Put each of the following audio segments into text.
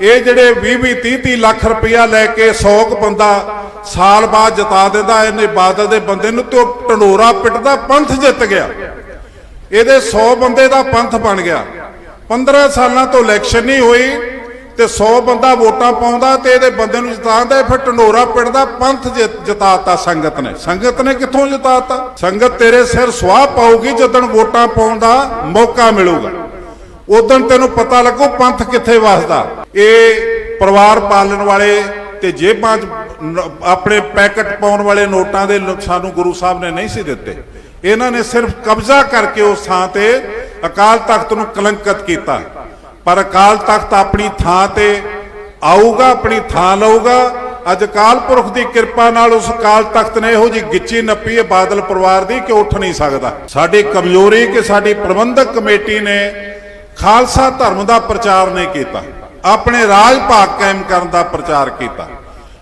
ਇਹ ਜਿਹੜੇ 20 20 30 30 ਲੱਖ ਰੁਪਇਆ ਲੈ ਕੇ 100 ਕੁ ਬੰਦਾ ਸਾਲ ਬਾਅਦ ਜਿਤਾ ਦਿੰਦਾ, ਇਹਨੇ ਬਾਦਲ ਦੇ ਬੰਦੇ ਨੂੰ ਤੇ ਉਹ ਢੰਡੋਰਾ ਪਿੱਟਦਾ, ਪੰਥ ਜਿੱਤ ਗਿਆ। ਇਹਦੇ 100 ਬੰਦੇ ਦਾ ਪੰਥ ਬਣ ਗਿਆ। 15 ਸਾਲਾਂ ਤੋਂ ਇਲੈਕਸ਼ਨ ਨਹੀਂ ਹੋਈ ਤੇ 100 ਬੰਦਾ ਵੋਟਾਂ ਪਾਉਂਦਾ ਤੇ ਇਹਦੇ ਬੰਦੇ ਨੂੰ ਜਿਤਾਉਂਦਾ, ਫਿਰ ਢੰਡੋਰਾ ਪਿੱਟਦਾ, ਪੰਥ ਜਿ- ਜਿਤਾਤਾ ਸੰਗਤ ਨੇ। ਸੰਗਤ ਨੇ ਕਿੱਥੋਂ ਜਿਤਾਤਾ? ਸੰਗਤ ਤੇਰੇ ਸਿਰ ਸੁਆਹ ਪਾਊਗੀ, ਜਦੋਂ ਵੋਟਾਂ ਪਾਉਣ ਦਾ ਮੌਕਾ ਮਿਲੂਗਾ। ਉਦੋਂ ਤੈਨੂੰ ਪਤਾ ਲੱਗੂ ਪੰਥ ਕਿੱਥੇ ਵਸਦਾ। ਇਹ ਪਰਿਵਾਰ ਪਾਲਣ ਵਾਲੇ ਤੇ ਜੇਬਾਂ 'ਚ ਆਪਣੇ ਪੈਕਟ ਪਾਉਣ ਵਾਲੇ ਨੋਟਾਂ ਦੇ ਸਾਨੂੰ ਗੁਰੂ ਸਾਹਿਬ ਨੇ ਨਹੀਂ ਸੀ ਦਿੱਤੇ। ਇਹਨਾਂ ਨੇ ਸਿਰਫ ਕਬਜ਼ਾ ਕਰਕੇ ਉਸ ਥਾਂ ਤੇ ਅਕਾਲ ਤਖਤ ਨੂੰ ਕਲੰਕਿਤ ਕੀਤਾ। ਪਰ ਅਕਾਲ ਤਖਤ ਆਪਣੀ ਥਾਂ ਤੇ ਆਊਗਾ, ਆਪਣੀ ਥਾਂ ਲਊਗਾ। ਅੱਜ ਅਕਾਲ ਪੁਰਖ ਦੀ ਕਿਰਪਾ ਨਾਲ ਉਸ ਅਕਾਲ ਤਖਤ ਨੇ ਇਹੋ ਜੀ ਗਿੱਚੀ ਨੱਪੀ ਹੈ, ਬਾਦਲ ਪਰਿਵਾਰ ਦੀ ਕਿ ਉੱਠ ਨਹੀਂ ਸਕਦਾ। ਸਾਡੀ ਕਮਜ਼ੋਰੀ ਕਿ ਸਾਡੀ ਪ੍ਰਬੰਧਕ ਕਮੇਟੀ ਨੇ ਖਾਲਸਾ ਧਰਮ ਦਾ ਪ੍ਰਚਾਰ ਨਹੀਂ ਕੀਤਾ। ਆਪਣੇ ਰਾਜ ਭਾਗ ਕਾਇਮ ਕਰਨ ਦਾ ਪ੍ਰਚਾਰ ਕੀਤਾ।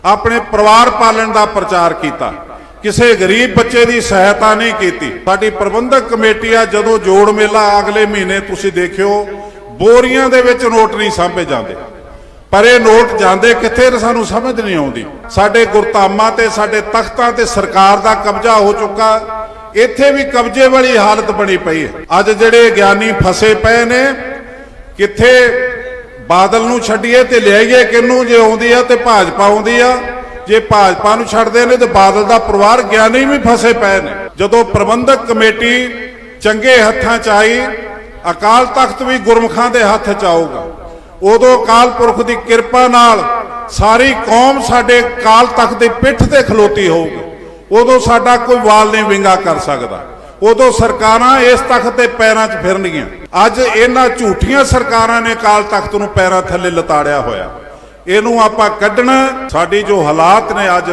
ਆਪਣੇ ਪਰਿਵਾਰ ਪਾਲਣ ਦਾ ਪ੍ਰਚਾਰ ਕੀਤਾ। ਕਿਸੇ ਗਰੀਬ ਬੱਚੇ ਦੀ ਸਹਾਇਤਾ ਨਹੀਂ ਕੀਤੀ। ਸਾਡੀ ਪ੍ਰਬੰਧਕ ਕਮੇਟੀ ਆ, ਜਦੋਂ ਜੋੜ ਮੇਲਾ ਅਗਲੇ ਮਹੀਨੇ ਤੁਸੀਂ ਦੇਖਿਓ, ਬੋਰੀਆਂ ਦੇ ਵਿੱਚ ਨੋਟ ਨਹੀਂ ਸਾਂਭੇ ਜਾਂਦੇ। ਪਰ ਇਹ ਨੋਟ ਜਾਂਦੇ ਕਿੱਥੇ ਸਾਨੂੰ ਸਮਝ ਨਹੀਂ ਆਉਂਦੀ। ਸਾਡੇ ਗੁਰਤਾਮਾਂ ਤੇ, ਸਾਡੇ ਤਖਤਾਂ ਤੇ ਸਰਕਾਰ ਦਾ ਕਬਜ਼ਾ ਹੋ ਚੁੱਕਾ। ਇੱਥੇ ਵੀ ਕਬਜ਼ੇ ਵਾਲੀ ਹਾਲਤ ਬਣੀ ਪਈ ਹੈ। ਅੱਜ ਜਿਹੜੇ ਗਿਆਨੀ ਫਸੇ ਪਏ ਨੇ, ਕਿੱਥੇ ਬਾਦਲ ਨੂੰ ਛੱਡੀਏ ਤੇ ਲਿਆਈਏ ਕਿਹਨੂੰ? ਜੇ ਆਉਂਦੀ ਆ ਤੇ ਭਾਜਪਾ ਆਉਂਦੀ ਆ। ਜੇ ਭਾਜਪਾ ਨੂੰ ਛੱਡਦੇ ਨੇ ਤੇ ਬਾਦਲ ਦਾ ਪਰਿਵਾਰ ਗਿਆਨੀ ਵੀ ਫਸੇ ਪਏ ਨੇ। ਜਦੋਂ ਪ੍ਰਬੰਧਕ ਕਮੇਟੀ ਚੰਗੇ ਹੱਥਾਂ 'ਚ ਆਈ, ਅਕਾਲ ਤਖਤ ਵੀ ਗੁਰਮੁਖਾਂ ਦੇ ਹੱਥ 'ਚ ਆਊਗਾ। ਉਦੋਂ ਅਕਾਲ ਪੁਰਖ ਦੀ ਕਿਰਪਾ ਨਾਲ ਸਾਰੀ ਕੌਮ ਸਾਡੇ ਅਕਾਲ ਤਖਤ ਦੀ ਪਿੱਠ ਤੇ ਖਲੋਤੀ ਹੋਊਗੀ। ਉਦੋਂ ਸਾਡਾ ਕੋਈ ਵਾਲ ਨਹੀਂ ਵਿੰਗਾ ਕਰ ਸਕਦਾ। ਉਦੋਂ ਸਰਕਾਰਾਂ ਇਸ ਤਖਤ ਦੇ ਪੈਰਾਂ 'ਚ ਫਿਰਨਗੀਆਂ। ਅੱਜ ਇਹਨਾਂ ਝੂਠੀਆਂ ਸਰਕਾਰਾਂ ਨੇ ਕਾਲ ਤਖਤ ਨੂੰ ਪੈਰਾਂ ਥੱਲੇ ਲਤਾੜਿਆ ਹੋਇਆ। ਇਹਨੂੰ ਆਪਾਂ ਕੱਢਣਾ, ਸਾਡੀ ਜੋ ਹਾਲਾਤ ਨੇ ਅੱਜ,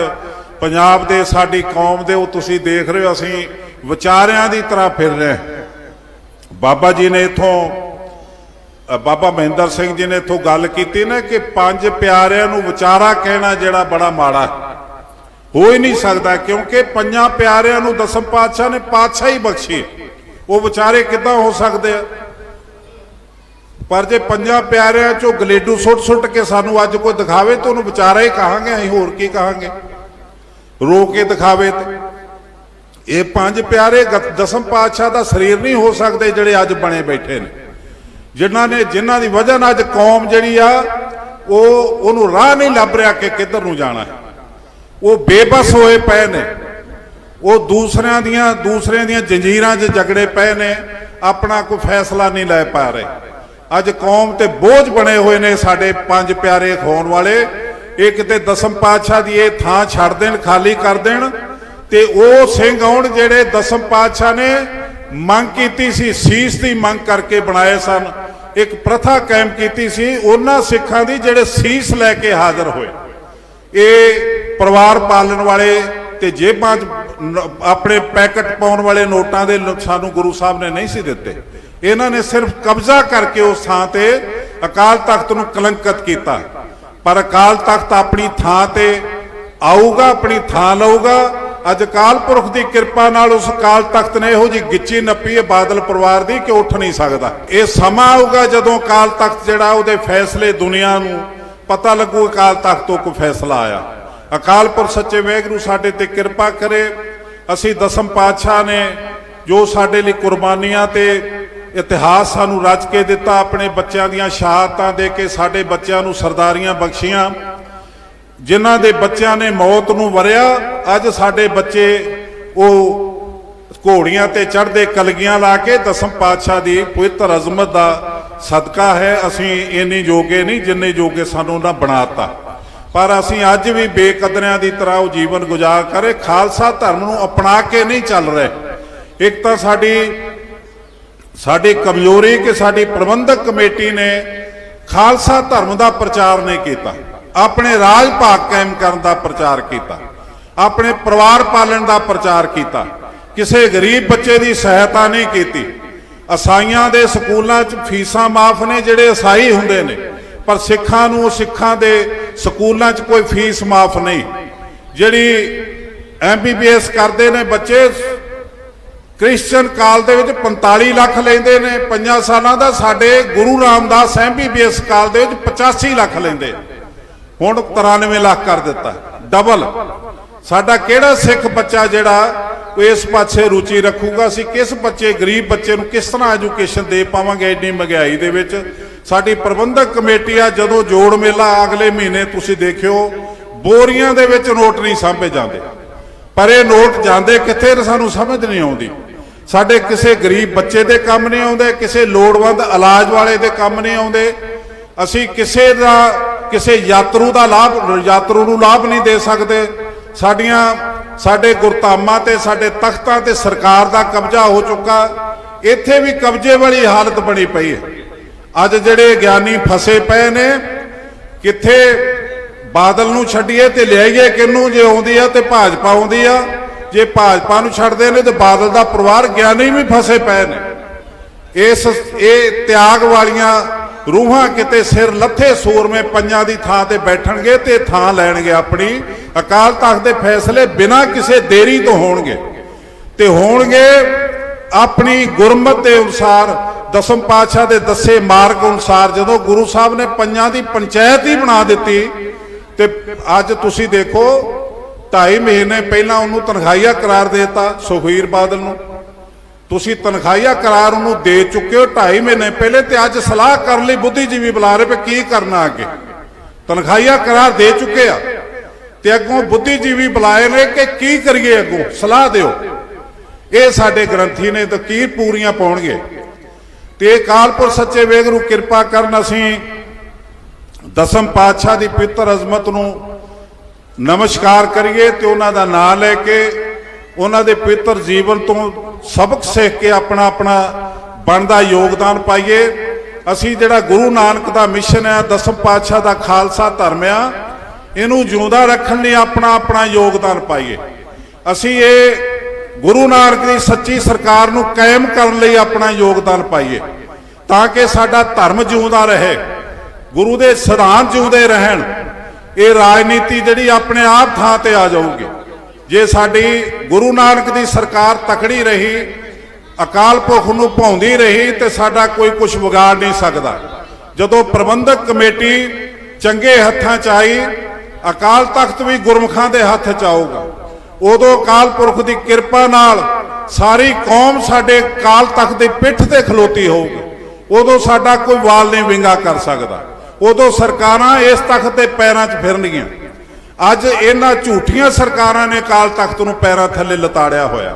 ਪੰਜਾਬ ਦੇ, ਸਾਡੀ ਕੌਮ ਦੇ, ਉਹ ਤੁਸੀਂ ਦੇਖ ਰਹੇ ਹੋ, ਅਸੀਂ ਵਿਚਾਰਿਆਂ ਦੀ ਤਰ੍ਹਾਂ ਫਿਰ ਰਹੇ ਬਾਬਾ ਜੀ ਨੇ ਇਥੋਂ ਬਾਬਾ ਮਹਿੰਦਰ ਸਿੰਘ ਜੀ ਨੇ ਇਥੋਂ ਗੱਲ ਕੀਤੀ ਨਾ ਕਿ ਪੰਜ ਪਿਆਰਿਆਂ ਨੂੰ ਵਿਚਾਰਾ ਕਹਿਣਾ ਜਿਹੜਾ ਬੜਾ ਮਾੜਾ ਹੋ ਹੀ ਨਹੀਂ ਸਕਦਾ ਕਿਉਂਕਿ ਪੰਜਾਂ ਪਿਆਰਿਆਂ ਨੂੰ ਦਸਮ ਪਾਤਸ਼ਾਹ ਨੇ ਪਾਤਸ਼ਾਹ ਹੀ ਬਖਸ਼ੀ। ਉਹ ਵਿਚਾਰੇ ਕਿੱਦਾਂ ਹੋ ਸਕਦੇ ਆ? ਪਰ ਜੇ ਪੰਜਾਂ ਪਿਆਰਿਆਂ ਚੋਂ ਗਲੇਡੂ ਸੁੱਟ ਸੁੱਟ ਕੇ ਸਾਨੂੰ ਅੱਜ ਕੋਈ ਦਿਖਾਵੇ ਤਾਂ ਉਹਨੂੰ ਵਿਚਾਰਾ ਹੀ ਕਹਾਂਗੇ, ਅਸੀਂ ਹੋਰ ਕੀ ਕਹਾਂਗੇ? ਰੋ ਕੇ ਦਿਖਾਵੇ ਤੇ। ਇਹ ਪੰਜ ਪਿਆਰੇ ਗ- ਦਸਮ ਪਾਤਸ਼ਾਹ ਦਾ ਸਰੀਰ ਨਹੀਂ ਹੋ ਸਕਦੇ ਜਿਹੜੇ ਅੱਜ ਬਣੇ ਬੈਠੇ ਨੇ। ਜਿਨ੍ਹਾਂ ਨੇ, ਜਿਨ੍ਹਾਂ ਦੀ ਵਜ੍ਹਾ ਨਾਲ ਅੱਜ ਕੌਮ ਜਿਹੜੀ ਆ, ਉਹ, ਉਹਨੂੰ ਰਾਹ ਨਹੀਂ ਲੱਭ ਰਿਹਾ ਕਿ ਕਿੱਧਰ ਨੂੰ ਜਾਣਾ ਹੈ। ਉਹ ਬੇਬਸ ਹੋਏ ਪਏ ਨੇ। ਉਹ ਦੂਸਰਿਆਂ ਦੀਆਂ ਦੂਸਰਿਆਂ ਦੀਆਂ ਜੰਜੀਰਾਂ 'ਚ ਜਗੜੇ ਪਏ ਨੇ। ਆਪਣਾ ਕੋਈ ਫੈਸਲਾ ਨਹੀਂ ਲੈ ਪਾ ਰਹੇ। ਅੱਜ ਕੌਮ ਤੇ ਬੋਝ ਬਣੇ ਹੋਏ ਨੇ ਸਾਡੇ ਪੰਜ ਪਿਆਰੇ ਖੋਣ ਵਾਲੇ। ਇਹ ਕਿਤੇ ਦਸਮ ਪਾਤਸ਼ਾਹ ਦੀ ਇਹ ਥਾਂ ਛੱਡ ਦੇਣ, ਖਾਲੀ ਕਰ ਦੇਣ। ਤੇ ਉਹ ਸਿੰਘ ਆਉਣ ਜਿਹੜੇ ਦਸਮ ਪਾਤਸ਼ਾਹ ਨੇ, ਮੰਗ ਕੀਤੀ ਸੀ, ਸੀਸ ਦੀ ਮੰਗ ਕਰਕੇ ਬਣਾਏ ਸਨ। ਇੱਕ ਪ੍ਰਥਾ ਕਾਇਮ ਕੀਤੀ ਸੀ, ਉਹਨਾਂ ਸਿੱਖਾਂ ਦੀ ਜਿਹੜੇ ਸੀਸ ਲੈ ਕੇ ਹਾਜ਼ਰ ਹੋਏ। ਇਹ ਪਰਿਵਾਰ ਪਾਲਣ ਵਾਲੇ ਤੇ ਜੇਬਾਂ 'ਚ ਆਪਣੇ ਪੈਕਟ ਪਾਉਣ ਵਾਲੇ ਨੋਟਾਂ ਦੇ ਲ- ਸਾਨੂੰ ਗੁਰੂ ਸਾਹਿਬ ਨੇ ਨਹੀਂ ਸੀ ਦਿੱਤੇ। ਇਹਨਾਂ ਨੇ ਸਿਰਫ ਕਬਜ਼ਾ ਕਰਕੇ ਉਸ ਥਾਂ ਤੇ ਅਕਾਲ ਤਖਤ ਨੂੰ ਕਲੰਕਿਤ ਕੀਤਾ। ਪਰ ਅਕਾਲ ਤਖਤ ਆਪਣੀ ਥਾਂ ਤੇ ਆਊਗਾ, ਆਪਣੀ ਥਾਂ ਲਊਗਾ। ਅੱਜ ਅਕਾਲ ਪੁਰਖ ਦੀ ਕਿਰਪਾ ਨਾਲ ਉਸ ਅਕਾਲ ਤਖਤ ਨੇ ਇਹੋ ਜੀ ਗਿੱਚੀ ਨੱਪੀ ਹੈ, ਬਾਦਲ ਪਰਿਵਾਰ ਦੀ ਕਿ ਉੱਠ ਨਹੀਂ ਸਕਦਾ। ਇਹ ਸਮਾਂ ਆਊਗਾ ਜਦੋਂ ਅਕਾਲ ਤਖਤ ਜਿਹੜਾ ਉਹਦੇ ਫੈਸਲੇ ਦੁਨੀਆ ਨੂੰ ਪਤਾ ਲੱਗੂ ਅਕਾਲ ਤਖਤ ਤੋਂ ਕੋਈ ਫੈਸਲਾ ਆਇਆ। ਅਕਾਲ ਪੁਰਖ ਸੱਚੇ ਵਾਹਿਗੁਰੂ ਸਾਡੇ ਤੇ ਕਿਰਪਾ ਕਰੇ। ਅਸੀਂ ਦਸਮ ਪਾਤਸ਼ਾਹ ਨੇ ਜੋ ਸਾਡੇ ਲਈ ਕੁਰਬਾਨੀਆਂ ਤੇ ਇਤਿਹਾਸ ਸਾਨੂੰ ਰਚ ਕੇ ਦਿੱਤਾ, ਆਪਣੇ ਬੱਚਿਆਂ ਦੀਆਂ ਸ਼ਹਾਦਤਾਂ ਦੇ ਕੇ ਸਾਡੇ ਬੱਚਿਆਂ ਨੂੰ ਸਰਦਾਰੀਆਂ ਬਖਸ਼ੀਆਂ। ਜਿਨ੍ਹਾਂ ਦੇ ਬੱਚਿਆਂ ਨੇ ਮੌਤ ਨੂੰ ਵਰਿਆ, ਅੱਜ ਸਾਡੇ ਬੱਚੇ ਉਹ ਘੋੜੀਆਂ ਤੇ ਚੜ੍ਹਦੇ ਕਲਗੀਆਂ ਲਾ ਕੇ ਦਸਮ ਪਾਤਸ਼ਾਹ ਦੀ ਪਵਿੱਤਰ ਅਜ਼ਮਤ ਦਾ ਸਦਕਾ ਹੈ। ਅਸੀਂ ਇੰਨੇ ਜੋਗੇ ਨਹੀਂ ਜਿੰਨੇ ਜੋਗੇ ਸਾਨੂੰ ਉਹਨਾਂ ਬਣਾਤਾ ਪਰ ਅਸੀਂ ਅੱਜ ਵੀ ਬੇਕਦਰਿਆਂ ਦੀ ਤਰ੍ਹਾਂ ਉਹ ਜੀਵਨ ਗੁਜ਼ਾਰ ਕਰੇ। ਖਾਲਸਾ ਧਰਮ ਨੂੰ ਅਪਣਾ ਕੇ ਨਹੀਂ ਚੱਲ ਰਹੇ। ਇੱਕ ਤਾਂ ਸਾਡੀ ਸਾਡੀ ਕਮਜ਼ੋਰੀ ਕਿ ਸਾਡੀ ਪ੍ਰਬੰਧਕ ਕਮੇਟੀ ਨੇ ਖਾਲਸਾ ਧਰਮ ਦਾ ਪ੍ਰਚਾਰ ਨਹੀਂ ਕੀਤਾ। ਆਪਣੇ ਰਾਜ ਭਾਗ ਕਾਇਮ ਕਰਨ ਦਾ ਪ੍ਰਚਾਰ ਕੀਤਾ। ਆਪਣੇ ਪਰਿਵਾਰ ਪਾਲਣ ਦਾ ਪ੍ਰਚਾਰ ਕੀਤਾ। ਕਿਸੇ ਗਰੀਬ ਬੱਚੇ ਦੀ ਸਹਾਇਤਾ ਨਹੀਂ ਕੀਤੀ। ਅਸਾਈਆਂ ਦੇ ਸਕੂਲਾਂ 'ਚ ਫੀਸਾਂ ਮਾਫ ਨੇ ਜਿਹੜੇ ਅਸਾਈ ਹੁੰਦੇ ਨੇ। ਪਰ ਸਿੱਖਾਂ ਨੂੰ ਸਿੱਖਾਂ ਦੇ ਸਕੂਲਾਂ 'ਚ ਕੋਈ ਫੀਸ ਮਾਫ ਨਹੀਂ। ਜਿਹੜੀ ਐਮਬੀਬੀਐਸ ਕਰਦੇ ਨੇ ਬੱਚੇ ਕ੍ਰਿਸਚੀਅਨ ਕਾਲ ਦੇ ਵਿੱਚ 45 ਲੱਖ ਲੈਂਦੇ ਨੇ, ਪੰਜਾਂ ਸਾਲਾਂ ਦਾ ਸਾਡੇ ਗੁਰੂ ਰਾਮਦਾਸ ਐਮਬੀਬੀਐਸ ਕਾਲ ਦੇ ਵਿੱਚ 85 ਲੱਖ ਲੈਂਦੇ। ਹੁਣ 93 ਲੱਖ ਕਰ ਦਿੱਤਾ। ਡਬਲ। ਸਾਡਾ ਕਿਹੜਾ ਸਿੱਖ ਬੱਚਾ ਜਿਹੜਾ ਉਹ ਇਸ ਪਾਸੇ ਰੁਚੀ ਰੱਖੂਗਾ? ਅਸੀਂ ਕਿਸ ਬੱਚੇ, ਗਰੀਬ ਬੱਚੇ ਨੂੰ ਕਿਸ ਤਰ੍ਹਾਂ ਐਜੂਕੇਸ਼ਨ ਦੇ ਪਾਵਾਂਗੇ ਇੰਨੀ ਮਹਿੰਗਾਈ ਦੇ ਵਿੱਚ? ਸਾਡੀ ਪ੍ਰਬੰਧਕ ਕਮੇਟੀ ਆ, ਜਦੋਂ ਜੋੜ ਮੇਲਾ ਅਗਲੇ ਮਹੀਨੇ ਤੁਸੀਂ ਦੇਖਿਓ, ਬੋਰੀਆਂ ਦੇ ਵਿੱਚ ਨੋਟ ਨਹੀਂ ਸਾਂਭੇ ਜਾਂਦੇ। ਪਰ ਇਹ ਨੋਟ ਜਾਂਦੇ ਕਿੱਥੇ ਨੇ ਸਾਨੂੰ ਸਮਝ ਨਹੀਂ ਆਉਂਦੀ। ਸਾਡੇ ਕਿਸੇ ਗਰੀਬ ਬੱਚੇ ਦੇ ਕੰਮ ਨਹੀਂ ਆਉਂਦੇ, ਕਿਸੇ ਲੋੜਵੰਦ ਇਲਾਜ ਵਾਲੇ ਦੇ ਕੰਮ ਨਹੀਂ ਆਉਂਦੇ। ਅਸੀਂ ਕਿਸੇ ਦਾ, ਕਿਸੇ ਯਾਤਰੂ ਦਾ ਲਾਭ, ਯਾਤਰੂ ਨੂੰ ਲਾਭ ਨਹੀਂ ਦੇ ਸਕਦੇ। ਸਾਡੀਆਂ, ਸਾਡੇ ਗੁਰਤਾਮਾਂ ਤੇ, ਸਾਡੇ ਤਖਤਾਂ ਤੇ ਸਰਕਾਰ ਦਾ ਕਬਜ਼ਾ ਹੋ ਚੁੱਕਾ। ਇੱਥੇ ਵੀ ਕਬਜ਼ੇ ਵਾਲੀ ਹਾਲਤ ਬਣੀ ਪਈ ਹੈ। ਅੱਜ ਜਿਹੜੇ ਗਿਆਨੀ ਫਸੇ ਪਏ ਨੇ, ਕਿੱਥੇ ਬਾਦਲ ਨੂੰ ਛੱਡੀਏ ਤੇ ਲਿਆਈਏ ਕਿਹਨੂੰ? ਜੇ ਆਉਂਦੀ ਆ ਤੇ ਭਾਜਪਾ ਆਉਂਦੀ ਆ। ਜੇ ਭਾਜਪਾ ਨੂੰ ਛੱਡਦੇ ਨੇ ਤੇ ਬਾਦਲ ਦਾ ਪਰਿਵਾਰ ਗਿਆਨੀ ਵੀ ਫਸੇ ਪਏ ਨੇ। ਇਸ, ਇਹ ਤਿਆਗ ਵਾਲੀਆਂ ਰੂਹਾਂ ਕਿਤੇ ਸਿਰ ਲੱਥੇ ਸੂਰਮੇ ਪੰਜਾਂ ਦੀ ਥਾਂ ਤੇ ਬੈਠਣਗੇ ਤੇ ਥਾਂ ਲੈਣਗੇ ਆਪਣੀ। ਅਕਾਲ ਤਖਤ ਦੇ ਫੈਸਲੇ ਬਿਨਾਂ ਕਿਸੇ ਦੇਰੀ ਤੋਂ ਹੋਣਗੇ। ਤੇ ਹੋਣਗੇ ਆਪਣੀ ਗੁਰਮਤ ਦੇ ਅਨੁਸਾਰ ਦਸਮ ਪਾਤਸ਼ਾਹ ਦੇ ਦੱਸੇ ਮਾਰਗ ਅਨੁਸਾਰ ਜਦੋਂ ਗੁਰੂ ਸਾਹਿਬ ਨੇ ਪੰਜਾਂ ਦੀ ਪੰਚਾਇਤ ਹੀ ਬਣਾ ਦਿੱਤੀ ਤੇ ਅੱਜ ਤੁਸੀਂ ਦੇਖੋ ਢਾਈ ਮਹੀਨੇ ਪਹਿਲਾਂ ਉਹਨੂੰ ਤਨਖਾਹੀਆ ਕਰਾਰ ਦੇਤਾ ਸੁਖਵੀਰ ਬਾਦਲ ਨੂੰ। ਤੁਸੀਂ ਤਨਖਾਹੀਆ ਕਰਾਰ ਉਹਨੂੰ ਦੇ ਚੁੱਕੇ ਹੋ ਢਾਈ ਮਹੀਨੇ ਪਹਿਲੇ ਤੇ ਅੱਜ ਸਲਾਹ ਕਰਨ ਲਈ ਬੁੱਧੀਜੀਵੀ ਬੁਲਾ ਰਹੇ ਪਏ ਕੀ ਕਰਨਾ ਅੱਗੇ। ਤਨਖਾਹੀਆ ਕਰਾਰ ਦੇ ਚੁੱਕੇ ਆ ਤੇ ਅੱਗੋਂ ਬੁੱਧੀਜੀਵੀ ਬੁਲਾਏ ਨੇ ਕਿ ਕੀ ਕਰੀਏ ਅੱਗੋਂ? ਸਲਾਹ ਦਿਓ। ਇਹ ਸਾਡੇ ਗ੍ਰੰਥੀ ਨੇ ਕੀ ਪੂਰੀਆਂ ਪਾਉਣਗੇ। ਤੇ ਕਾਲਪੁਰ ਸੱਚੇ ਵੇਗ ਨੂੰ ਕਿਰਪਾ ਕਰਨ ਅਸੀਂ ਦਸਮ ਪਾਤਸ਼ਾਹ ਦੀ ਪਿੱਤਰ ਅਜ਼ਮਤ ਨੂੰ ਨਮਸਕਾਰ ਕਰੀਏ ਤੇ ਉਹਨਾਂ ਦਾ ਨਾਮ ਲੈ ਕੇ ਉਹਨਾਂ ਦੇ ਪਿੱਤਰ ਜੀਵਨ ਤੋਂ ਸਬਕ ਸਿੱਖ ਕੇ ਆਪਣਾ ਆਪਣਾ ਬਣਦਾ ਯੋਗਦਾਨ ਪਾਈਏ। ਅਸੀਂ ਜਿਹੜਾ ਗੁਰੂ ਨਾਨਕ ਦਾ ਮਿਸ਼ਨ ਹੈ, ਦਸਮ ਪਾਤਸ਼ਾਹ ਦਾ ਖਾਲਸਾ ਧਰਮ ਆ, ਇਹਨੂੰ ਜਿਉਂਦਾ ਰੱਖਣ ਲਈ ਆਪਣਾ ਆਪਣਾ ਯੋਗਦਾਨ ਪਾਈਏ। ਅਸੀਂ ਇਹ ਗੁਰੂ ਨਾਨਕ ਦੀ ਸੱਚੀ ਸਰਕਾਰ ਨੂੰ ਕਾਇਮ ਕਰਨ ਲਈ ਆਪਣਾ ਯੋਗਦਾਨ ਪਾਈਏ, ਤਾਂ ਕਿ ਸਾਡਾ ਧਰਮ ਜਿਉਂਦਾ ਰਹੇ, ਗੁਰੂ ਦੇ ਸਿਧਾਂਤ ਜਿਉਂਦੇ ਰਹਿਣ, ਇਹ ਰਾਜਨੀਤੀ ਜਿਹੜੀ ਆਪਣੇ ਆਪ ਥਾਂ ਤੇ ਆ ਜਾਊਗੀ। ਜੇ ਸਾਡੀ ਗੁਰੂ ਨਾਨਕ ਦੀ ਸਰਕਾਰ ਤਕੜੀ ਰਹੀ, ਅਕਾਲ ਪੁਰਖ ਨੂੰ ਭਾਉਂਦੀ ਰਹੀ, ਤੇ ਸਾਡਾ ਕੋਈ ਕੁਝ ਵਿਗਾੜ ਨਹੀਂ ਸਕਦਾ। ਜਦੋਂ ਪ੍ਰਬੰਧਕ ਕਮੇਟੀ ਚੰਗੇ ਹੱਥਾਂ 'ਚ ਆਈ, ਅਕਾਲ ਤਖਤ ਵੀ ਗੁਰਮੁਖਾਂ ਦੇ ਹੱਥ 'ਚ ਆਊਗਾ। ਉਦੋਂ ਅਕਾਲ ਪੁਰਖ ਦੀ ਕਿਰਪਾ ਨਾਲ ਸਾਰੀ ਕੌਮ ਸਾਡੇ ਕਾਲ ਤਖਤ ਦੀ ਪਿੱਠ ਤੇ ਖਲੋਤੀ ਹੋਊਗੀ। ਉਦੋਂ ਸਾਡਾ ਕੋਈ ਵਾਲ ਨਹੀਂ ਵਿੰਗਾ ਕਰ ਸਕਦਾ। ਉਦੋਂ ਸਰਕਾਰਾਂ ਇਸ ਤਖਤ ਦੇ ਪੈਰਾਂ 'ਚ ਫਿਰਨਗੀਆਂ। ਅੱਜ ਇਹਨਾਂ ਝੂਠੀਆਂ ਸਰਕਾਰਾਂ ਨੇ ਕਾਲ ਤਖਤ ਨੂੰ ਪੈਰਾਂ ਥੱਲੇ ਲਤਾੜਿਆ ਹੋਇਆ।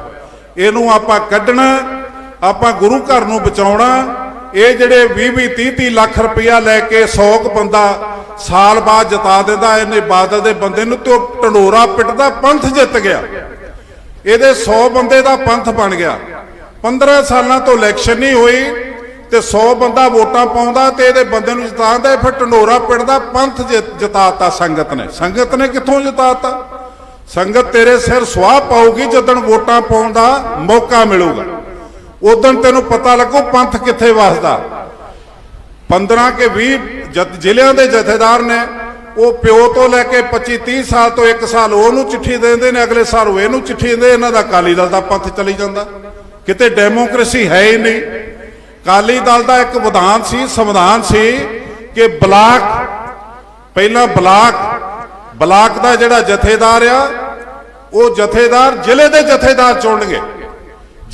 ਇਹਨੂੰ ਆਪਾਂ ਕੱਢਣਾ, ਆਪਾਂ ਗੁਰੂ ਘਰ ਨੂੰ ਬਚਾਉਣਾ। ਇਹ ਜਿਹੜੇ 20 20 30 30 ਲੱਖ ਰੁਪਇਆ ਲੈ ਕੇ 100 ਕੁ ਬੰਦਾ ਸਾਲ ਬਾਅਦ ਜਤਾ ਦਿੰਦਾ ਇਹਨੇ ਬਾਦਲ ਦੇ ਬੰਦੇ ਨੂੰ ਤੇ ਉਹ ਢੰਡੋਰਾ ਪਿੱਟਦਾ, ਪੰਥ ਜਿੱਤ ਗਿਆ। ਇਹਦੇ 100 ਬੰਦੇ ਦਾ ਪੰਥ ਬਣ ਗਿਆ। 15 ਸਾਲਾਂ ਤੋਂ ਇਲੈਕਸ਼ਨ ਨਹੀਂ ਹੋਈ ਤੇ 100 ਬੰਦਾ ਵੋਟਾਂ ਪਾਉਂਦਾ ਤੇ ਇਹਦੇ ਬੰਦੇ ਨੂੰ ਜਿਤਾਉਂਦਾ, ਫਿਰ ਢੰਡੋਰਾ ਪਿੱਟਦਾ, ਪੰਥ ਜਿ- ਜਿਤਾਤਾ ਸੰਗਤ ਨੇ। ਸੰਗਤ ਨੇ ਕਿੱਥੋਂ ਜਿਤਾਤਾ? ਸੰਗਤ ਤੇਰੇ ਸਿਰ ਸਵਾਹ ਪਾਊਗੀ, ਜਦੋਂ ਵੋਟਾਂ ਪਾਉਣ ਦਾ ਮੌਕਾ ਮਿਲੂਗਾ। ਉਦੋਂ ਤੈਨੂੰ ਪਤਾ ਲੱਗੂ ਪੰਥ ਕਿੱਥੇ ਵਸਦਾ। 15 ਕੇ 20 ਜਦ ਜ਼ਿਲ੍ਹਿਆਂ ਦੇ ਜਥੇਦਾਰ ਨੇ, ਉਹ ਪਿਓ ਤੋਂ ਲੈ ਕੇ 25 30 ਸਾਲ ਤੋਂ ਇੱਕ ਸਾਲ ਉਹਨੂੰ ਚਿੱਠੀ ਦਿੰਦੇ ਨੇ, ਅਗਲੇ ਸਾਲ ਉਹ ਇਹਨੂੰ ਚਿੱਠੀ ਦਿੰਦੇ, ਇਹਨਾਂ ਦਾ ਅਕਾਲੀ ਦਲ ਦਾ ਪੰਥ ਚਲੀ ਜਾਂਦਾ। ਕਿਤੇ ਡੈਮੋਕ੍ਰੇਸੀ ਹੈ ਹੀ ਨਹੀਂ। ਅਕਾਲੀ ਦਲ ਦਾ ਇੱਕ ਵਿਧਾਨ ਸੀ, ਸੰਵਿਧਾਨ ਸੀ ਕਿ ਬਲਾਕ, ਪਹਿਲਾਂ ਬਲਾਕ ਬਲਾਕ ਦਾ ਜਿਹੜਾ ਜਥੇਦਾਰ ਆ, ਉਹ ਜਥੇਦਾਰ ਜ਼ਿਲ੍ਹੇ ਦੇ ਜਥੇਦਾਰ ਚੁਣਨਗੇ।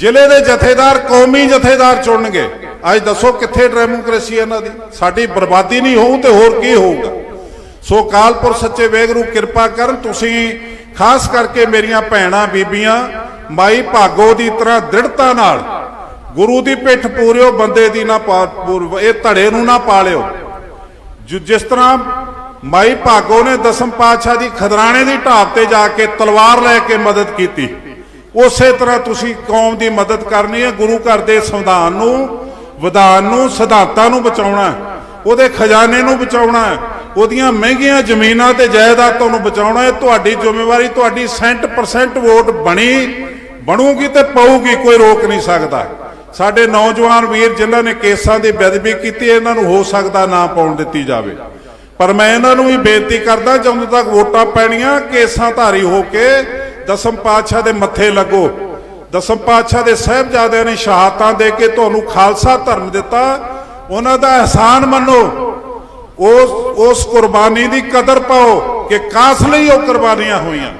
ਜ਼ਿਲ੍ਹੇ ਦੇ ਜਥੇਦਾਰ ਕੌਮੀ ਜਥੇਦਾਰ ਚੁਣਨਗੇ। ਅੱਜ ਦੱਸੋ ਕਿੱਥੇ ਡੈਮੋਕ੍ਰੇਸੀ ਇਹਨਾਂ ਦੀ? ਸਾਡੀ ਬਰਬਾਦੀ ਨਹੀਂ ਹੋਊ ਤੇ ਹੋਰ ਕੀ ਹੋਊਗਾ? ਸੋ ਕਾਲਪੁਰ ਸੱਚੇ ਵੇਗਰੂ ਕਿਰਪਾ ਕਰਨ, ਤੁਸੀਂ ਖਾਸ ਕਰਕੇ ਮੇਰੀਆਂ ਭੈਣਾਂ, ਬੀਬੀਆਂ, ਮਾਈ ਭਾਗੋ ਦੀ ਤਰ੍ਹਾਂ ਦ੍ਰਿੜਤਾ ਨਾਲ ਗੁਰੂ ਦੀ ਪਿੱਠ ਪੂਰਿਓ, ਬੰਦੇ ਦੀ ਨਾ ਪਾ ਇਹ ਧੜੇ ਨੂੰ ਨਾ ਪਾਲਿਓ। ਜਿਸ ਤਰ੍ਹਾਂ ਮਾਈ ਭਾਗੋ ਨੇ ਦਸਮ ਪਾਤਸ਼ਾਹ ਦੀ ਖਦਰਾਣੇ ਦੀ ਢਾਬ ਤੇ ਜਾ ਕੇ ਤਲਵਾਰ ਲੈ ਕੇ ਮਦਦ ਕੀਤੀ ਉਸੇ ਤਰ੍ਹਾਂ ਤੁਸੀਂ ਕੌਮ ਦੀ ਮਦਦ ਕਰਨੀ ਹੈ, ਗੁਰੂ ਘਰ ਦੇ ਸੰਵਿਧਾਨ ਨੂੰ, ਵਿਧਾਨ ਨੂੰ, ਸਿਧਾਂਤਾਂ ਨੂੰ ਬਚਾਉਣਾ ਉਹਦੇ ਖਜ਼ਾਨੇ ਨੂੰ ਬਚਾਉਣਾ ਉਹਦੀਆਂ ਮਹਿੰਗੀਆਂ ਜ਼ਮੀਨਾਂ ਤੇ ਜਾਇਦਾਦਾਂ ਨੂੰ ਬਚਾਉਣਾ ਇਹ ਤੁਹਾਡੀ ਜ਼ਿੰਮੇਵਾਰੀ, ਤੁਹਾਡੀ ਸੈਂਟ ਪਰਸੈਂਟ ਵੋਟ ਬਣੀ, ਬਣੂਗੀ ਤੇ ਪਊਗੀ, ਕੋਈ ਰੋਕ ਨਹੀਂ ਸਕਦਾ। ਸਾਡੇ ਨੌਜਵਾਨ ਵੀਰ ਜਿਨ੍ਹਾਂ ਨੇ ਕੇਸਾਂ ਦੀ ਬੇਅਦਬੀ ਕੀਤੀ, ਇਹਨਾਂ ਨੂੰ ਹੋ ਸਕਦਾ ਨਾ ਪਾਉਣ ਦਿੱਤੀ ਜਾਵੇ। ਪਰ ਮੈਂ ਇਹਨਾਂ ਨੂੰ ਵੀ ਬੇਨਤੀ ਕਰਦਾ, ਜਦੋਂ ਤੱਕ ਵੋਟਾਂ ਪੈਣੀਆਂ, ਕੇਸਾਂ ਧਾਰੀ ਹੋ ਕੇ ਦਸਮ ਪਾਤਸ਼ਾਹ ਦੇ ਮੱਥੇ ਲੱਗੋ। ਦਸਮ ਪਾਤਸ਼ਾਹ ਦੇ ਸਹਿਬਜ਼ਾਦਿਆਂ ਨੇ ਸ਼ਹਾਦਤਾਂ ਦੇ ਕੇ ਤੁਹਾਨੂੰ ਖਾਲਸਾ ਧਰਮ ਦਿੱਤਾ। ਉਹਨਾਂ ਦਾ ਅਹਿਸਾਨ ਮੰਨੋ। ਉਸ ਉਸ ਕੁਰਬਾਨੀ ਦੀ ਕਦਰ ਪਾਓ ਕਿ ਕਾਸ ਲਈ ਉਹ ਕੁਰਬਾਨੀਆਂ ਹੋਈਆਂ।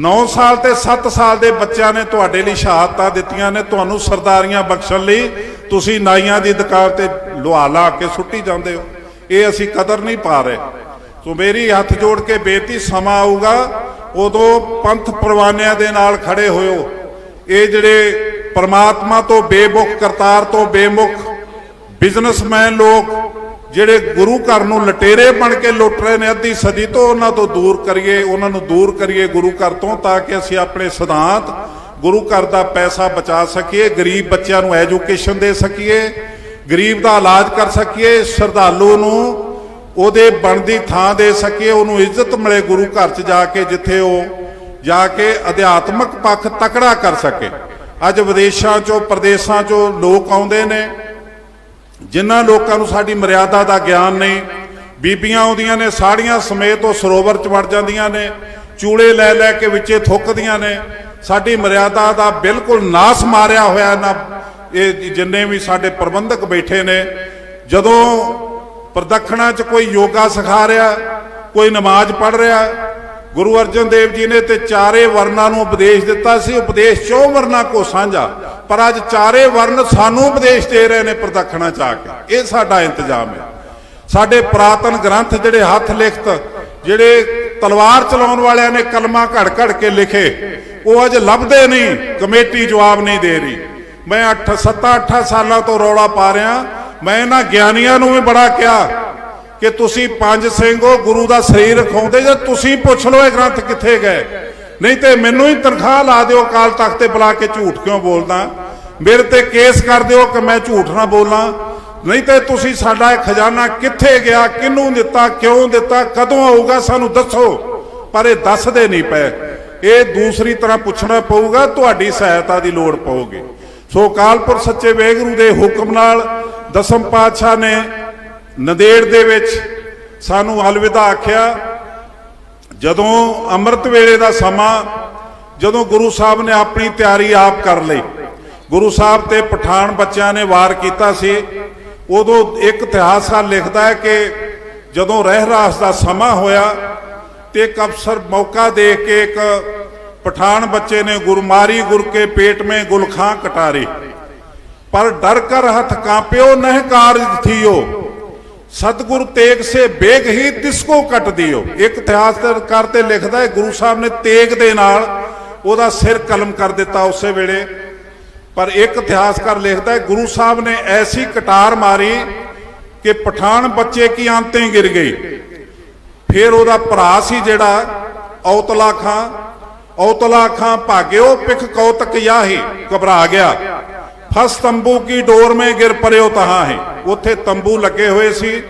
9 ਸਾਲ ਤੇ 7 ਸਾਲ ਦੇ ਬੱਚਿਆਂ ਨੇ ਤੁਹਾਡੇ ਲਈ ਸ਼ਹਾਦਤਾਂ ਦਿੱਤੀਆਂ ਨੇ। ਤੁਹਾਨੂੰ ਸਰਦਾਰੀਆਂ ਬਖਸ਼ਣ ਲਈ ਤੁਸੀਂ ਨਾਈਆਂ ਦੀ ਦੁਕਾਨ ਤੇ ਲੁਹਾ ਲਾ ਕੇ ਸੁੱਟੀ ਜਾਂਦੇ ਹੋ। ਇਹ ਅਸੀਂ ਕਦਰ ਨਹੀਂ ਪਾ ਰਹੇ। ਸੋ ਮੇਰੀ ਹੱਥ ਜੋੜ ਕੇ ਬੇਤੀ ਸਮਾਂ ਆਊਗਾ। ਉਦੋਂ ਪੰਥ ਪਰਵਾਨਿਆਂ ਦੇ ਨਾਲ ਖੜੇ ਹੋਇਓ। ਇਹ ਜਿਹੜੇ ਪਰਮਾਤਮਾ ਤੋਂ ਬੇਮੁਖ, ਕਰਤਾਰ ਤੋਂ ਬੇਮੁਖ ਬਿਜ਼ਨਸਮੈਨ ਲੋਕ, ਜਿਹੜੇ ਗੁਰੂ ਘਰ ਨੂੰ ਲਟੇਰੇ ਬਣ ਕੇ ਲੁੱਟ ਰਹੇ ਨੇ, ਅੱਧੀ ਸਦੀ ਤੋਂ ਉਹਨਾਂ ਤੋਂ ਦੂਰ ਕਰੀਏ, ਉਹਨਾਂ ਨੂੰ ਦੂਰ ਕਰੀਏ ਗੁਰੂ ਘਰ ਤੋਂ, ਤਾਂ ਕਿ ਅਸੀਂ ਆਪਣੇ ਸਿਧਾਂਤ ਗੁਰੂ ਘਰ ਦਾ ਪੈਸਾ ਬਚਾ ਸਕੀਏ, ਗਰੀਬ ਬੱਚਿਆਂ ਨੂੰ ਐਜੂਕੇਸ਼ਨ ਦੇ ਸਕੀਏ, ਗਰੀਬ ਦਾ ਇਲਾਜ ਕਰ ਸਕੀਏ, ਸ਼ਰਧਾਲੂ ਨੂੰ ਉਹਦੇ ਬਣਦੀ ਥਾਂ ਦੇ ਸਕੇ ਉਹਨੂੰ ਇੱਜ਼ਤ ਮਿਲੇ ਗੁਰੂ ਘਰ 'ਚ ਜਾ ਕੇ, ਜਿੱਥੇ ਉਹ ਜਾ ਕੇ ਅਧਿਆਤਮਕ ਪੱਖ ਤਕੜਾ ਕਰ ਸਕੇ। ਅੱਜ ਵਿਦੇਸ਼ਾਂ 'ਚੋਂ, ਪ੍ਰਦੇਸ਼ਾਂ 'ਚੋਂ ਲੋਕ ਆਉਂਦੇ ਨੇ, ਜਿਨ੍ਹਾਂ ਲੋਕਾਂ ਨੂੰ ਸਾਡੀ ਮਰਿਆਦਾ ਦਾ ਗਿਆਨ ਨਹੀਂ। ਬੀਬੀਆਂ ਆਉਂਦੀਆਂ ਨੇ, ਸਾੜੀਆਂ ਸਮੇਤ ਉਹ ਸਰੋਵਰ 'ਚ ਵੜ ਜਾਂਦੀਆਂ ਨੇ ਚੂੜੇ ਲੈ ਲੈ ਕੇ ਵਿੱਚੇ ਥੁੱਕਦੀਆਂ ਨੇ। ਸਾਡੀ ਮਰਿਆਦਾ ਦਾ ਬਿਲਕੁਲ ਨਾਸ ਮਾਰਿਆ ਹੋਇਆ ਨਾ, ਇਹ ਜਿੰਨੇ ਵੀ ਸਾਡੇ ਪ੍ਰਬੰਧਕ ਬੈਠੇ ਨੇ, ਜਦੋਂ ਪ੍ਰਦਖਣਾ 'ਚ ਕੋਈ ਯੋਗਾ ਸਿਖਾ ਰਿਹਾ, ਕੋਈ ਨਮਾਜ਼ ਪੜ੍ਹ ਰਿਹਾ। ਗੁਰੂ ਅਰਜਨ ਦੇਵ ਜੀ ਨੇ ਤੇ ਚਾਰੇ ਵਰਨਾਂ ਨੂੰ ਉਪਦੇਸ਼ ਦਿੱਤਾ ਸੀ। ਉਪਦੇਸ਼ ਚੌ ਵਰਨਾਂ ਕੋ ਸਾਂਝਾ। ਪਰ ਅੱਜ ਚਾਰੇ ਵਰਨ ਸਾਨੂੰ ਉਪਦੇਸ਼ ਦੇ ਰਹੇ ਨੇ ਪ੍ਰਦਖਣਾ ਚ ਆ ਕੇ। ਇਹ ਸਾਡਾ ਇੰਤਜ਼ਾਮ ਹੈ। ਸਾਡੇ ਪ੍ਰਾਤਨ ਗ੍ਰੰਥ ਜਿਹੜੇ ਹੱਥ ਲਿਖਤ, ਜਿਹੜੇ ਤਲਵਾਰ ਚਲਾਉਣ ਵਾਲਿਆਂ ਨੇ ਕਲਮਾ ਘੜ ਘੜ ਕੇ ਲਿਖੇ, ਉਹ ਅੱਜ ਲੱਭਦੇ ਨਹੀਂ, ਕਮੇਟੀ ਜਵਾਬ ਨਹੀਂ ਦੇ ਰਹੀ। ਮੈਂ 8 7 8 ਸਾਲਾਂ ਤੋਂ ਰੌਲਾ ਪਾ ਰਿਹਾ। ਮੈਂ ਇਹਨਾਂ ਗਿਆਨੀਆਂ ਨੂੰ ਵੀ ਬੜਾ ਕਿਹਾ ਕਿ ਤੁਸੀਂ ਪੰਜ ਸਿੰਘ ਹੋ, ਗੁਰੂ ਦਾ ਸਰੀਰ ਰਖਾਉਂਦੇ ਜੇ ਤੁਸੀਂ ਪੁੱਛ ਲਓ ਇਹ ਗ੍ਰੰਥ ਕਿੱਥੇ ਗਏ। ਨਹੀਂ ਤੇ ਮੈਨੂੰ ਹੀ ਤਨਖਾਹ ਲਾ ਦਿਓ ਕਾਲ ਤਖਤ ਤੇ ਬੁਲਾ ਕੇ ਝੂਠ ਕਿਉਂ ਬੋਲਦਾ? ਮੇਰੇ ਤੇ ਕੇਸ ਕਰ ਦਿਓ ਕਿ ਮੈਂ ਝੂਠ ਨਾ ਬੋਲਾਂ। ਨਹੀਂ ਤੇ ਤੁਸੀਂ ਸਾਡਾ ਇਹ ਖਜ਼ਾਨਾ ਕਿੱਥੇ ਗਿਆ, ਕਿਹਨੂੰ ਦਿੱਤਾ, ਕਿਉਂ ਦਿੱਤਾ, ਕਦੋਂ ਆਊਗਾ ਸਾਨੂੰ ਦੱਸੋ। ਪਰ ਇਹ ਦੱਸਦੇ ਨਹੀਂ ਪਏ। ਇਹ ਦੂਸਰੀ ਤਰ੍ਹਾਂ ਪੁੱਛਣਾ ਪਊਗਾ, ਤੁਹਾਡੀ ਸਹਾਇਤਾ ਦੀ ਲੋੜ ਪਊਗੀ। ਸੋ ਕਾਲਪੁਰ ਸੱਚੇ ਵੇਗਰੂ ਦੇ ਹੁਕਮ ਨਾਲ ਦਸਮ ਪਾਤਸ਼ਾਹ ਨੇ ਨੰਦੇੜ ਦੇ ਵਿੱਚ ਸਾਨੂੰ ਅਲਵਿਦਾ ਆਖਿਆ, ਜਦੋਂ ਅੰਮ੍ਰਿਤ ਵੇਲੇ ਦਾ ਸਮਾਂ, ਜਦੋਂ ਗੁਰੂ ਸਾਹਿਬ ਨੇ ਆਪਣੀ ਤਿਆਰੀ ਆਪ ਕਰ ਲਈ। ਗੁਰੂ ਸਾਹਿਬ ਤੇ ਪਠਾਨ ਬੱਚਿਆਂ ਨੇ ਵਾਰ ਕੀਤਾ ਸੀ। ਉਦੋਂ ਇੱਕ ਇਤਿਹਾਸਕਾਰ ਲਿਖਦਾ ਹੈ ਕਿ ਜਦੋਂ ਰਹਿਰਾਸ ਦਾ ਸਮਾਂ ਹੋਇਆ ਤੇ ਇੱਕ ਅਫਸਰ ਮੌਕਾ ਦੇਖ ਕੇ ਇੱਕ ਪਠਾਨ ਬੱਚੇ ਨੇ ਗੁਰਮਾਰੀ ਗੁਰ ਕੇ ਪੇਟ ਮੇ ਗੁਲਖਾਂ ਕਟਾਰੀ। ਪਰ ਡਰ ਕਰ ਹੱਥ ਕਾਂਪਿਓ, ਨਹਿ ਕਾਰਜ ਥੀਓ। ਸਤਿਗੁਰ ਤੇਗ ਸੇ ਬੇਗ ਹੀ ਤਿਸਕੋ ਕੱਟ ਦਿਓ। ਇੱਕ ਇਤਿਹਾਸਕਾਰ ਤੇ ਲਿਖਦਾ ਹੈ, ਗੁਰੂ ਸਾਹਿਬ ਨੇ ਤੇਗ ਦੇ ਨਾਲ ਉਹਦਾ ਸਿਰ ਕਲਮ ਕਰ ਦਿੱਤਾ ਉਸੇ ਵੇਲੇ। ਪਰ ਇੱਕ ਇਤਿਹਾਸਕਾਰ ਲਿਖਦਾ ਹੈ, ਗੁਰੂ ਸਾਹਿਬ ਨੇ ਐਸੀ ਕਟਾਰ ਮਾਰੀ ਕਿ ਪਠਾਨ ਬੱਚੇ ਕੀ ਆਂਤੇ ਗਿਰ ਗਈ ਫਿਰ ਉਹਦਾ ਭਰਾ ਸੀ ਜਿਹੜਾ, ਔਤਲਾ ਖਾਂ ਔਤਲਾ ਖਾਂ ਭਾਗਿਓ ਪਿਖ ਕੌਤਕ ਯਾਹੀ ਘਬਰਾ ਗਿਆ। ਫਸ ਤੰਬੂ ਕੀ ਡੋਰ ਮੇ ਗਿਰ ਪਰਿਓ ਤਹਾਂ ਹੈ। ਉੱਥੇ ਤੰਬੂ ਲੱਗੇ ਹੋਏ ਸੀ।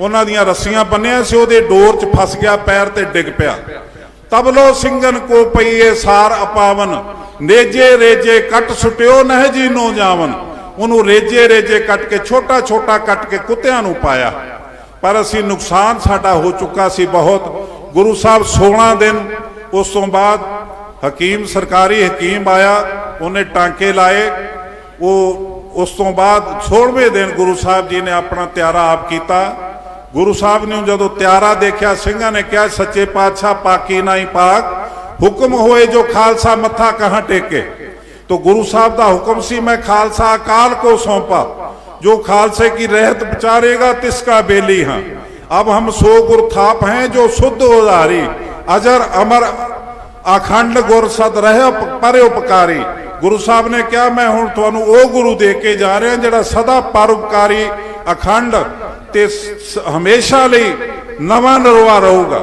ਉਹਨਾਂ ਦੀਆਂ ਰੱਸੀਆਂ ਬੰਨਿਆ ਸੀ। ਉਹਦੇ ਡੋਰ 'ਚ ਫਸ ਗਿਆ, ਪੈਰ ਤੇ ਡਿੱਗ ਪਿਆ। ਤਬਲੋ ਸਿੰਘਨ ਕੋ ਪਈਏ ਸਾਰ ਅਪਾਵਨ। ਨੇਜੇ ਰੇਜੇ ਕੱਟ ਸੁਟਿਓ ਨਹਿ ਜੀ ਨੋ ਜਾਵਨ। ਉਹਨੂੰ ਰੇਜੇ ਰੇਜੇ ਕੱਟ ਕੇ, ਛੋਟਾ ਛੋਟਾ ਕੱਟ ਕੇ ਕੁੱਤਿਆਂ ਨੂੰ ਪਾਇਆ। ਪਰ ਅਸੀਂ ਨੁਕਸਾਨ ਸਾਡਾ ਹੋ ਚੁੱਕਾ ਸੀ ਬਹੁਤ। ਗੁਰੂ ਸਾਹਿਬ 16 ਦਿਨ, ਉਸ ਤੋਂ ਬਾਅਦ ਹਕੀਮ ਸਰਕਾਰੀ ਹਕੀਮ ਆਇਆ। ਉਹਨੇ ਟਾਂਕੇ ਲਾਏ। ਉਹ ਉਸ ਤੋਂ ਬਾਅਦ 16ਵੇਂ ਦਿਨ ਗੁਰੂ ਸਾਹਿਬ ਜੀ ਨੇ ਆਪਣਾ ਤਿਆਰਾ ਆਪ ਕੀਤਾ ਗੁਰੂ ਸਾਹਿਬ ਨੇ ਜਦੋਂ ਤਿਆਰਾ ਦੇਖਿਆ ਸਿੰਘਾਂ ਨੇ ਕਿਹਾ ਸੱਚੇ ਪਾਤਸ਼ਾਹ ਪਾਕੀ ਨਹੀਂ ਪਾਕ ਹੁਕਮ ਹੋਏ ਜੋ ਖਾਲਸਾ ਮੱਥਾ ਕਹਾਂ ਟੇਕੇ तो गुरु साहब का हुक्म सी मैं खालसा अकाल को सौंपा जो खालसे की रहत बिचारेगा तिसका बेली हाँ अब हम सो गुर थाप हैं जो शुद्ध उदारी अजर अमर ਅਖੰਡ ਗੁਰ ਸਦ ਰਹਿ ਪਰ ਉਪਕਾਰੀ ਗੁਰੂ ਸਾਹਿਬ ਨੇ ਕਿਹਾ, ਮੈਂ ਹੁਣ ਤੁਹਾਨੂੰ ਉਹ ਗੁਰੂ ਦੇ ਕੇ ਜਾ ਰਿਹਾ ਜਿਹੜਾ ਸਦਾ ਪਰਉਪਕਾਰੀ ਅਖੰਡ ਤੇ ਹਮੇਸ਼ਾ ਲਈ ਨਵਾਂ ਨਰਵਾ ਰਹੂਗਾ।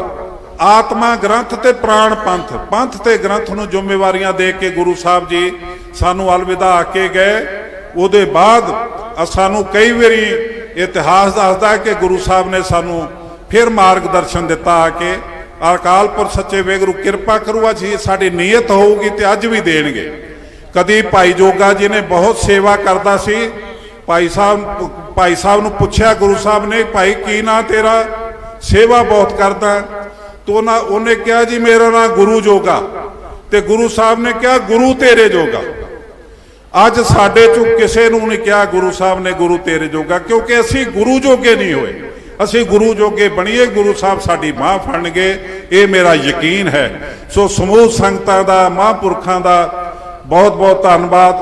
ਆਤਮਾ ਗ੍ਰੰਥ ਤੇ ਪ੍ਰਾਣ ਪੰਥ ਪੰਥ ਤੇ ਗ੍ਰੰਥ ਨੂੰ ਜ਼ਿੰਮੇਵਾਰੀਆਂ ਦੇ ਕੇ ਗੁਰੂ ਸਾਹਿਬ ਜੀ ਸਾਨੂੰ ਅਲਵਿਦਾ ਆ ਕੇ ਗਏ। ਉਹਦੇ ਬਾਅਦ ਸਾਨੂੰ ਕਈ ਵਾਰੀ ਇਤਿਹਾਸ ਦੱਸਦਾ ਕਿ ਗੁਰੂ ਸਾਹਿਬ ਨੇ ਸਾਨੂੰ ਫਿਰ ਮਾਰਗਦਰਸ਼ਨ ਦਿੱਤਾ ਆ ਕੇ, ਅਕਾਲ ਪੁਰਖ ਸੱਚੇ ਵੇਗਰੂ ਕਿਰਪਾ ਕਰੂਗਾ ਜੀ, ਸਾਡੀ ਨੀਅਤ ਹੋਊਗੀ ਤੇ ਅੱਜ ਵੀ ਦੇਣਗੇ। ਕਦੀ ਭਾਈ ਜੋਗਾ ਜੀ ਨੇ ਬਹੁਤ ਸੇਵਾ ਕਰਦਾ ਸੀ। ਭਾਈ ਸਾਹਿਬ ਭਾਈ ਸਾਹਿਬ ਨੂੰ ਪੁੱਛਿਆ, ਗੁਰੂ ਸਾਹਿਬ ਨੇ, ਭਾਈ, ਕੀ ਨਾਂ ਤੇਰਾ? ਸੇਵਾ ਬਹੁਤ ਕਰਦਾ। ਤੋ ਨਾ ਉਹਨੇ ਕਿਹਾ, ਜੀ, ਮੇਰਾ ਨਾਂ ਗੁਰੂ ਜੋਗਾ। ਤੇ ਗੁਰੂ ਸਾਹਿਬ ਨੇ ਕਿਹਾ, ਗੁਰੂ ਤੇਰੇ ਜੋਗਾ। ਅੱਜ ਸਾਡੇ ਚੋਂ ਕਿਸੇ ਨੂੰ ਨਹੀਂ ਕਿਹਾ, ਗੁਰੂ ਸਾਹਿਬ ਨੇ ਗੁਰੂ ਤੇਰੇ ਜੋਗਾ। ਕਿਉਂਕਿ ਅਸੀਂ ਗੁਰੂ ਜੋਗੇ ਨਹੀਂ ਹੋਏ। ਅਸੀਂ ਗੁਰੂ ਜੋਗੇ ਬਣੀਏ, ਗੁਰੂ ਸਾਹਿਬ ਸਾਡੀ ਬਾਹ ਫੜਨਗੇ ਇਹ ਮੇਰਾ ਯਕੀਨ ਹੈ। ਸੋ ਸਮੂਹ ਸੰਗਤਾਂ ਦਾ, ਮਹਾਂਪੁਰਖਾਂ ਦਾ ਬਹੁਤ ਬਹੁਤ ਧੰਨਵਾਦ।